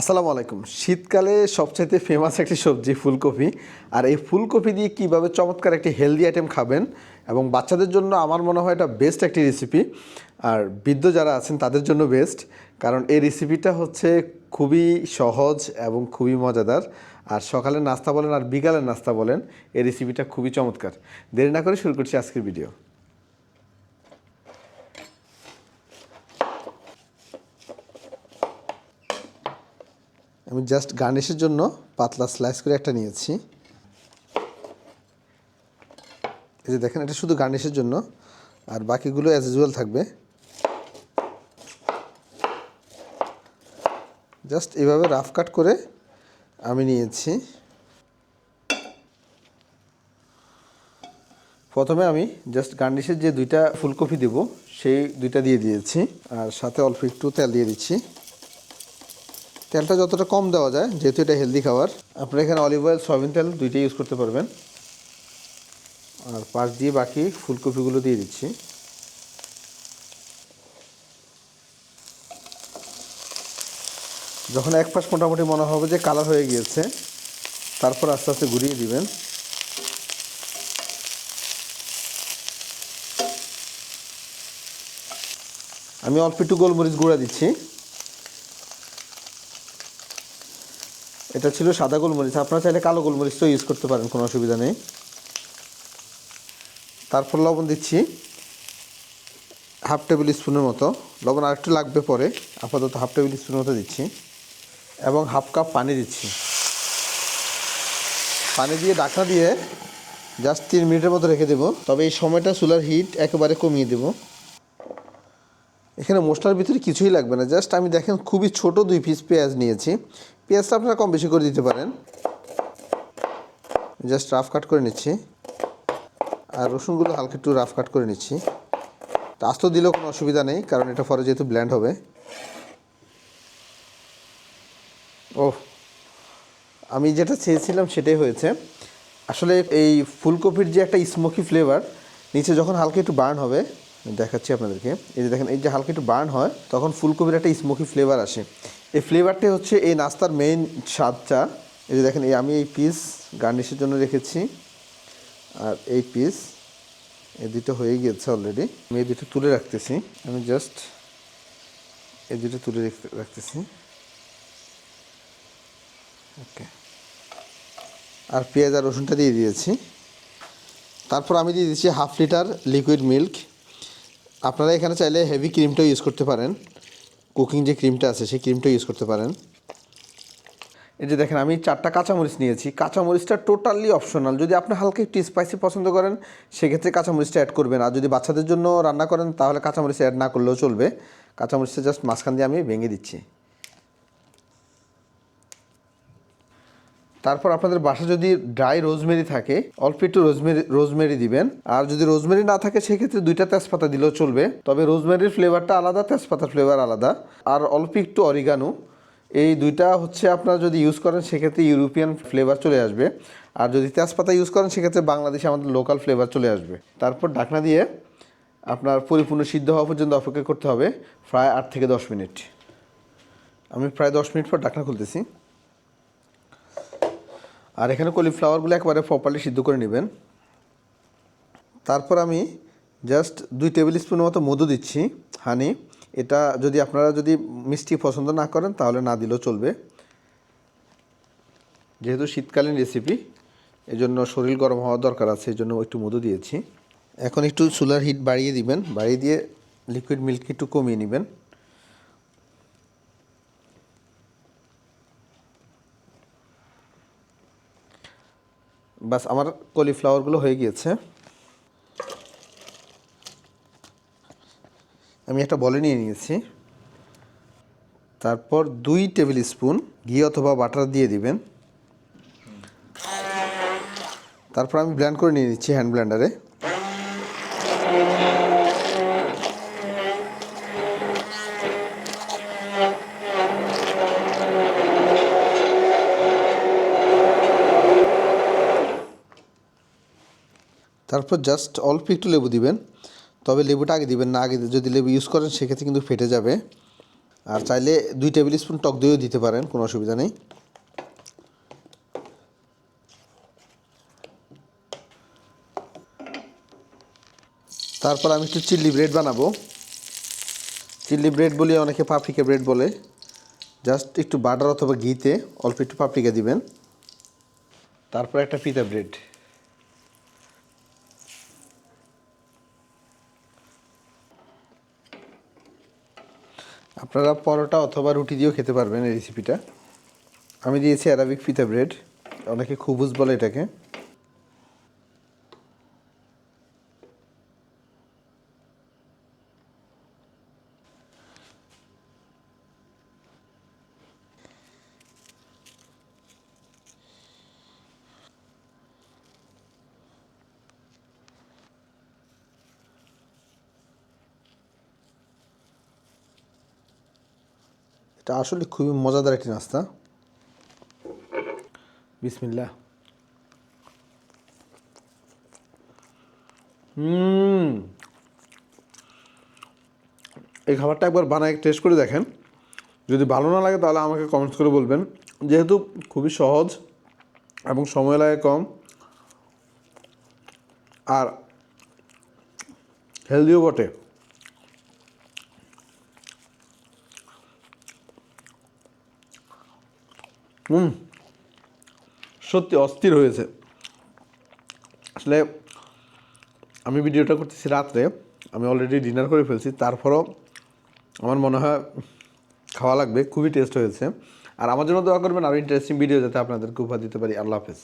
আসসালামু আলাইকুম। শীতকালে সবচাইতে ফেমাস একটি সবজি ফুলকপি। আর এই ফুলকপি দিয়ে কীভাবে চমৎকার একটি হেলদি আইটেম খাবেন এবং বাচ্চাদের জন্য আমার মনে হয় এটা বেস্ট একটি রেসিপি আর বৃদ্ধ যারা আছেন, তাদের জন্য বেস্ট কারণ এই রেসিপিটা হচ্ছে খুবই সহজ এবং খুবই মজাদার। আর সকালের নাস্তা বলেন আর বিকালের নাস্তা বলেন, এই রেসিপিটা খুবই চমৎকার। দেরি না করে শুরু করছি আজকের ভিডিও আমি জাস্ট গার্নিশের জন্য পাতলা স্লাইস করে একটা নিয়েছি। এই যে দেখেন, এটা শুধু গার্নিশের জন্য, আর বাকিগুলো অ্যাজ ইউজুয়াল থাকবে। জাস্ট এভাবে রাফ কাট করে আমি নিয়েছি। প্রথমে আমি জাস্ট গার্নিশের যে দুইটা ফুলকপি দেব, সেই দুইটা দিয়ে দিয়েছি, আর সাথে অল্প একটু তেল দিয়ে দিচ্ছি। তেলটা যতটা কম দেওয়া যায়, যেহেতু এটা হেলদি খাবার, আপনারা এখানে অলিভ অয়েল সয়াবিন তেল দুইটাই ইউজ করতে পারবেন। আর পাশ দিয়ে বাকি ফুলকপিগুলো দিয়ে দিচ্ছি। যখন এক পাশ মোটামুটি মনে হবে যে কালার হয়ে গিয়েছে, তারপর আস্তে আস্তে ঘুরিয়ে দিবেন। আমি অল্প একটু গোলমরিচ গুঁড়া দিচ্ছি। এটা ছিল সাদা গোলমরিচ। আপনারা চাইলে কালো গোলমরিচটাও ইউজ করতে পারেন, কোনো অসুবিধা নেই। তারপর লবণ দিচ্ছি হাফ টেবিল স্পুনের মতো। লবণ আরেকটু লাগবে পরে, আপাতত হাফ টেবিল স্পুনের মতো দিচ্ছি এবং হাফ কাপ পানি দিচ্ছি। পানি দিয়ে ঢাকনা দিয়ে জাস্ট তিন মিনিটের মতো রেখে দেবো। তবে এই সময়টা চুলার হিট একেবারে কমিয়ে দেবো। এখানে মশলার ভিতরে কিছুই লাগবে না। জাস্ট আমি দেখেন খুবই ছোট দুই পিস পেঁয়াজ নিয়েছি। পেঁয়াজটা আপনারা কম বেশি করে দিতে পারেন। জাস্ট রাফ কাট করে নিচ্ছি। আর রসুনগুলো হালকা একটু রাফ কাট করে নিচ্ছি। তা আস্ত দিলেও কোনো অসুবিধা নেই, কারণ এটা পরে যেহেতু ব্ল্যান্ড হবে। ও আমি যেটা চেয়েছিলাম সেটাই হয়েছে। আসলে এই ফুলকপির যে একটা স্মোকি ফ্লেভার নিচে যখন হালকা একটু বার্ন হবে দেখাচ্ছি আপনাদেরকে। এই যে দেখেন, এই যে হালকা একটু বার্ন হয়, তখন ফুলকপির একটা স্মোকি ফ্লেভার আসে। এই ফ্লেভারটি হচ্ছে এই নাস্তার মেইন স্বাদটা। এই যে দেখেন, এই আমি এই পিস গার্নিশের জন্য রেখেছি। আর এই পিস এই দুটো হয়ে গিয়েছে অলরেডি আমি এই দুটো তুলে রাখতেছি। আমি জাস্ট এই দুটো তুলে রেখে- রাখতেছি। ওকে আর পেঁয়াজ আর রসুনটা দিয়ে দিয়েছি। তারপর আমি দিয়ে দিচ্ছি হাফ লিটার লিকুইড মিল্ক আপনারা এখানে চাইলে হেভি ক্রিমটাও ইউজ করতে পারেন। কুকিং যে ক্রিমটা আছে, সেই ক্রিমটা ইউজ করতে পারেন। এই যে দেখেন, আমি চারটা কাঁচামরিচ নিয়েছি। কাঁচামরিচটা টোটালি অপশনাল যদি আপনি হালকা একটু স্পাইসি পছন্দ করেন, সেক্ষেত্রে কাঁচামরিচটা অ্যাড করবেন। আর যদি বাচ্চাদের জন্য রান্না করেন, তাহলে কাঁচামরিচ অ্যাড না করলেও চলবে। কাঁচামরিচটা জাস্ট মাঝখান দিয়ে আমি ভেঙে দিচ্ছি। তারপর আপনাদের বাসা যদি ড্রাই রোজমেরি থাকে, অল্প একটু রোজমেরি রোজমেরি দিবেন। আর যদি রোজমেরি না থাকে, সেক্ষেত্রে দুইটা তেজপাতা দিলেও চলবে। তবে রোজমেরির ফ্লেভারটা আলাদা, তেজপাতার ফ্লেভার আলাদা। আর অল্প একটু অরিগানো। এই দুইটা হচ্ছে আপনারা যদি ইউজ করেন, সেক্ষেত্রে ইউরোপিয়ান ফ্লেভার চলে আসবে। আর যদি তেজপাতা ইউজ করেন, সেক্ষেত্রে বাংলাদেশে আমাদের লোকাল ফ্লেভার চলে আসবে। তারপর ঢাকনা দিয়ে আপনার পরিপূর্ণ সিদ্ধ হওয়া পর্যন্ত অপেক্ষা করতে হবে, প্রায় আট থেকে দশ মিনিট। আমি প্রায় দশ মিনিট পর ঢাকনা খুলতেছি। আর এখানে কলিফ্লাওয়ারগুলো একবারে প্রপারলি সিদ্ধ করে নেবেন। তারপর আমি জাস্ট দুই টেবিল স্পুনের মতো মধু দিচ্ছি, হানি। এটা যদি আপনারা যদি মিষ্টি পছন্দ না করেন, তাহলে না দিলেও চলবে। যেহেতু শীতকালীন রেসিপি এজন্য শরীর গরম হওয়া দরকার আছে এই জন্য একটু মধু দিয়েছি। এখন একটু চুলার হিট বাড়িয়ে দিবেন। বাড়িয়ে দিয়ে লিকুইড মিল্ক একটু কমিয়ে নেবেন। বাস আমার কলিফ্লাওয়ারগুলো হয়ে গিয়েছে। আমি একটা বলে নিয়ে নিয়েছি। তারপর দুই টেবিল স্পুন ঘি অথবা বাটার দিয়ে দিবেন। তারপর আমি ব্ল্যান্ড করে নিয়ে নিচ্ছি হ্যান্ড ব্লেন্ডারে তারপর জাস্ট অল্প একটু লেবু দিবেন, তবে লেবুটা আগে দিবেন না, আগে যদি লেবু ইউজ করেন সেক্ষেত্রে কিন্তু ফেটে যাবে। আর চাইলে দুই টেবিল স্পুন টক দইও দিতে পারেন, কোনো অসুবিধা নেই। তারপর আমি একটু চিল্লি ব্রেড বানাবো। চিল্লি ব্রেড বলে অনেকে পাপড়িকা ব্রেড বলে। জাস্ট একটু বাটার অথবা ঘিতে অল্প একটু পাপড়িকা দিবেন। তারপর একটা পিতা ব্রেড আপনারা পরোটা অথবা রুটি দিয়েও খেতে পারবেন এই রেসিপিটা আমি দিয়েছি অ্যারাবিক ফিতা ব্রেড অনেকে খুবুজ বলে এটাকে। এটা আসলে খুবই মজাদার একটি নাস্তা। বিসমিল্লা হুম। এই খাবারটা একবার বানায় টেস্ট করে দেখেন। যদি ভালো না লাগে তাহলে আমাকে কমেন্টস করে বলবেন। যেহেতু খুবই সহজ এবং সময় লাগে কম, আর হেলদিও বটে। হুম, সত্যি অস্থির হয়েছে। আসলে আমি ভিডিওটা করতেছি রাত্রে, আমি অলরেডি ডিনার করে ফেলছি, তারপরও আমার মনে হয় খাওয়া লাগবে, খুবই টেস্ট হয়েছে। আর আমার জন্য দোয়া করবেন আরও ইন্টারেস্টিং ভিডিও যাতে আপনাদেরকে উপহার দিতে পারি। আল্লাহ হাফেজ।